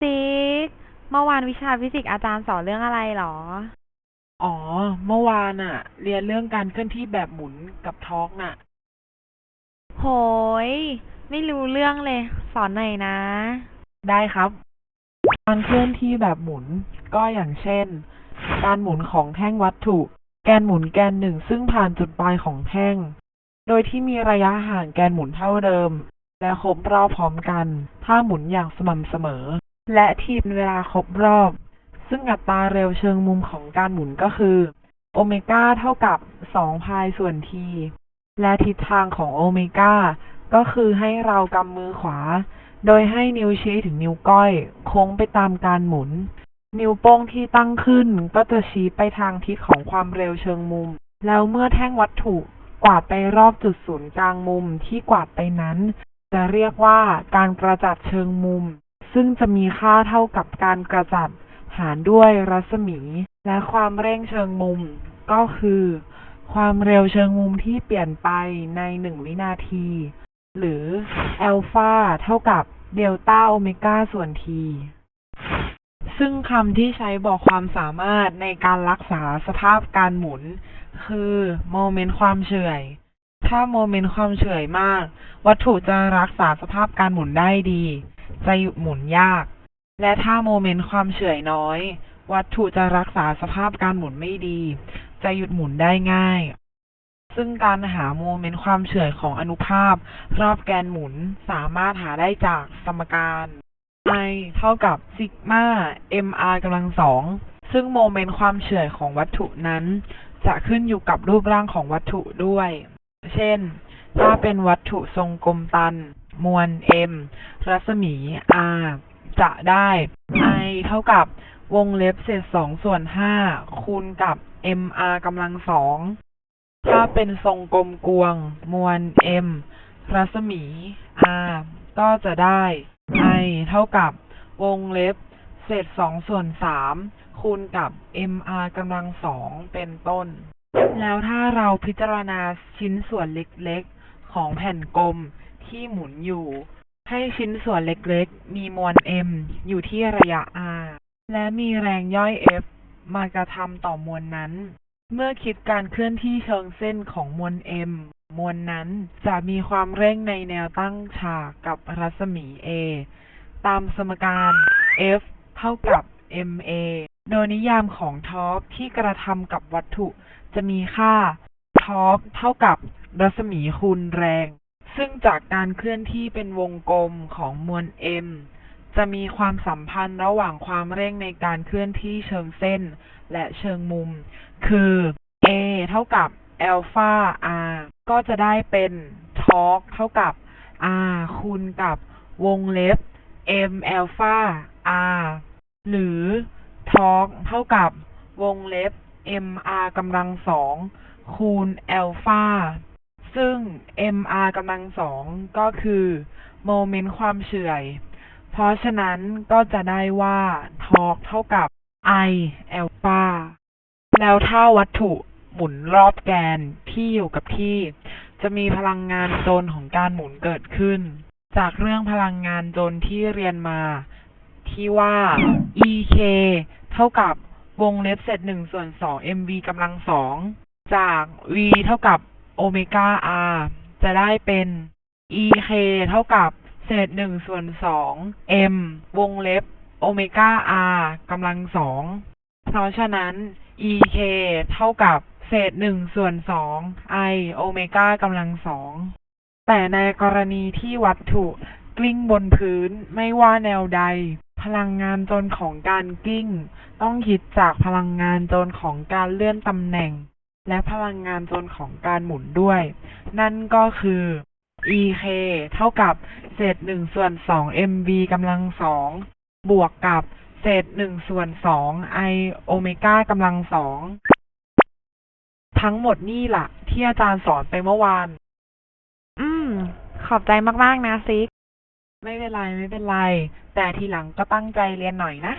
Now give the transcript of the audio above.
ซิก เมื่อวานวิชาฟิสิกส์อาจารย์สอนเรื่องอะไรหรอ อ๋อ เมื่อวานอะเรียนเรื่องการเคลื่อนที่แบบหมุนกับทอร์กน่ะ โหย ไม่รู้เรื่องเลย สอนหน่อยนะ ได้ครับ การเคลื่อนที่แบบหมุนก็อย่างเช่น การหมุนของแท่งวัตถุ แกนหมุนแกนหนึ่งซึ่งผ่านจุดปลายของแท่ง โดยที่มีระยะห่างแกนหมุนเท่าเดิม และครบรอบพร้อมกัน ถ้าหมุนอย่างสม่ำเสมอ และที่เป็นเวลาครบรอบ ซึ่งอัตราเร็วเชิงมุมของการหมุนก็คือโอเมก้าเท่ากับ 2 พายส่วนทีและทิศทางของโอเมก้าก็คือให้เรากำมือขวา โดยให้นิ้วชี้ถึงนิ้วก้อย โค้งไปตามการหมุน นิ้วโป้งที่ตั้งขึ้นก็จะชี้ไปทางทิศของความเร็วเชิงมุม แล้วเมื่อแท่งวัตถุกวาดไปรอบจุดศูนย์กลางมุมที่กวาดไปนั้น จะเรียกว่าการกระจัดเชิงมุม ซึ่งจะมีค่าเท่ากับการกระจัดหารด้วยรัศมี และความเร่งเชิงมุม ก็คือ ความเร็วเชิงมุมที่เปลี่ยนไปในหนึ่งวินาที หรืออัลฟาเท่ากับเดลต้าโอเมก้าส่วนทีซึ่งคำที่ใช้บอกความสามารถในการรักษาสภาพการหมุน คือโมเมนต์ความเฉื่อย ถ้าโมเมนต์ความเฉื่อยมาก วัตถุจะรักษาสภาพการหมุนได้ดี จะหยุดหมุนยาก และถ้าโมเมนต์ความเฉื่อยน้อย วัตถุจะรักษาสภาพการหมุนไม่ดี จะหยุดหมุนได้ง่าย ซึ่งการหาโมเมนต์ความเฉื่อยของอนุภาพ รอบแกนหมุนสามารถหาได้จากสมการ I เท่ากับซิกมา mr กำลังสองซึ่งโมเมนต์ความเฉื่อยของวัตถุนั้น จะขึ้นอยู่กับรูปร่างของวัตถุด้วย เช่น ถ้าเป็นวัตถุทรงกลมตัน มวล m รัศมี r จะได้ I เท่ากับวงเล็บเศษสองส่วนห้าคูณกับ mr กำลังสอง ถ้าเป็นทรงกลมกวง มวล m รัศมี r ก็จะได้ i เท่ากับวงเล็บเศษสองส่วนสามคูณกับ mr กำลังสองเป็นต้น แล้วถ้าเราพิจารณาชิ้นส่วนเล็กๆ ของแผ่นกลม ที่หมุนอยู่ ให้ชิ้นส่วนเล็กๆ มีมวล m อยู่ที่ระยะ r และมีแรงย่อย F มากระทำต่อมวลนั้น เมื่อคิดการเคลื่อนที่เชิงเส้นของมวล m มวลนั้นจะมีความเร่งในแนวตั้งฉากกับรัศมี a ตามสมการ F เท่ากับ ma โดยนิยามของทอร์กที่กระทำกับวัตถุจะมีค่าทอร์กเท่ากับรัศมีคูณแรง ซึ่งจากการเคลื่อนที่เป็นวงกลมของมวล m จะมีความสัมพันธ์ระหว่างความเร่งในการเคลื่อนที่เชิงเส้น และเชิงมุม คือ a เท่ากับ alpha r ก็จะได้เป็นทอร์กเท่ากับ r คูณกับวงเล็บ m alpha r หรือทอร์กเท่ากับวงเล็บ mr กำลังสองคูณ alpha ซึ่ง mr กำลังสองก็คือโมเมนต์ความเฉื่อย เพราะฉะนั้นก็จะได้ว่าทอร์กเท่ากับ i alpha แล้วถ้าวัตถุหมุนรอบแกนที่อยู่กับที่ จะมีพลังงานโจรของการหมุนเกิดขึ้น จากเรื่องพลังงานโจรที่เรียนมา ที่ว่า ek เท่ากับวงเล็บเศษหนึ่งส่วนสอง mv กำลังสองจาก v เท่ากับ โอเมก้า r จะได้เป็น ek เท่ากับเศษหนึ่งส่วนสอง m วงเล็บโอเมก้า r กำลังสอง เพราะฉะนั้น ek เท่ากับเศษหนึ่งส่วนสอง i โอเมก้ากำลังสอง แต่ในกรณีที่วัตถุกลิ้งบนพื้นไม่ว่าแนวใด พลังงานจรของการกลิ้ง ต้องคิดจากพลังงานจรของการเลื่อนตำแหน่ง และพลังงานโจรของการหมุนด้วย นั่นก็คือ ek เท่ากับเศษหนึ่งส่วนสอง mv กำลังสองบวกกับเศษหนึ่งส่วนสอง i โอเมก้ากำลังสองทั้งหมดนี่ล่ะ ที่อาจารย์สอนไปเมื่อวาน อืม ขอบใจมาก ๆ นะซิก ไม่เป็นไร ไม่เป็นไร แต่ทีหลังก็ตั้งใจเรียนหน่อยนะ